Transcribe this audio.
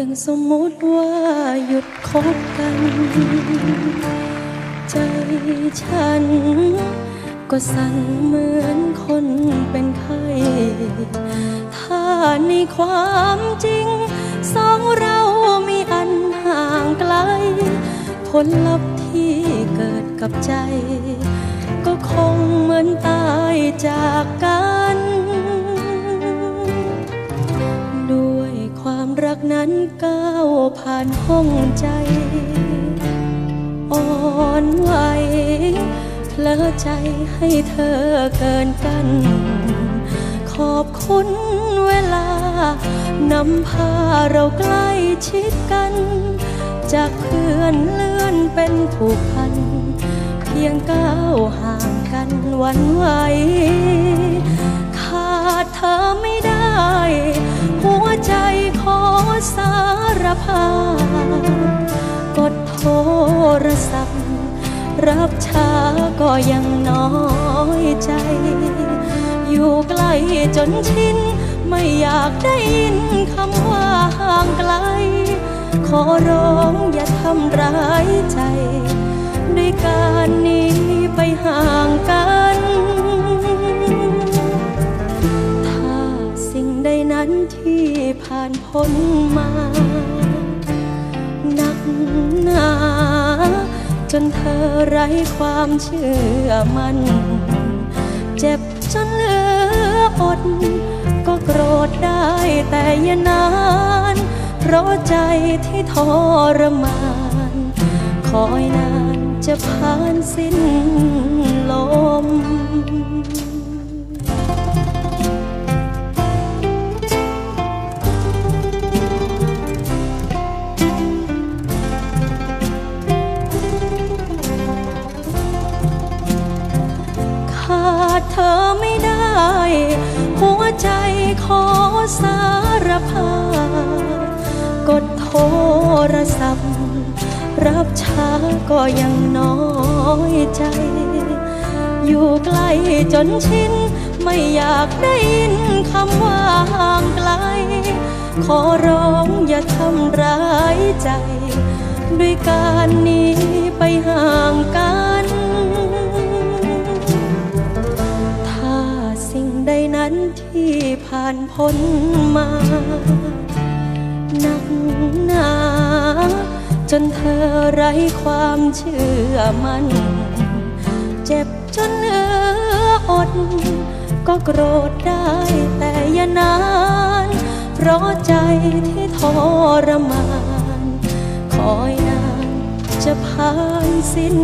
ียงสมมติว่าหยุดคบกัน ใจฉัน ก็สั่นเหมือนคนเป็นไข้ถ้าในความจริง สองเรามีอันห่างไกล ผลลัพธ์ที่เกิดกับใจ ก็คงเหมือนตายจากกัน รักนั้นก้าวผ่านห้องใจ อ่อนไหวเพลอใจให้เธอเกินกัน ขอบคุณเวลานำพาเราใกล้ชิดกัน จากเพื่อนเลื่อนเป็นผูกพัน เพียงก้าวห่างกันวันไหวขาดเธอไม่ ภาพ กดโทรศัพท์ รับช้าก็ยังน้อยใจ อยู่ใกล้จนชิน ไม่อยากได้ยินคำว่าห่างไกล ขอร้องอย่าทำร้ายใจ ด้วยการนี้ไปห่างกันถ้าสิ่งใดนั้นที่ผ่านพ้นมา นเธอไร้ความเชื่อมัน เจ็บจนเหลืออด ก็โกรธได้แต่อย่านาน เพราะใจที่ทรมาน คอยนานจะผ่านสิ้น ใจขอสารภาพกดโทรศัพท์ รับช้าก็ยังน้อยใจ อยู่ใกล้จนชินไม่อยากได้ยินคำว่าห่างไกล ขอร้องอย่าทำร้ายใจ ด้วยการหนี้ไปห่างกันานพ้นมาหนักหนาจนเธอไร้ความเชื่อมันเจ็บจนเหลืออด ก็โกรธได้แต่อย่านาน เพราะใจที่ทรมาน คอยนานจะผ่านสิ้น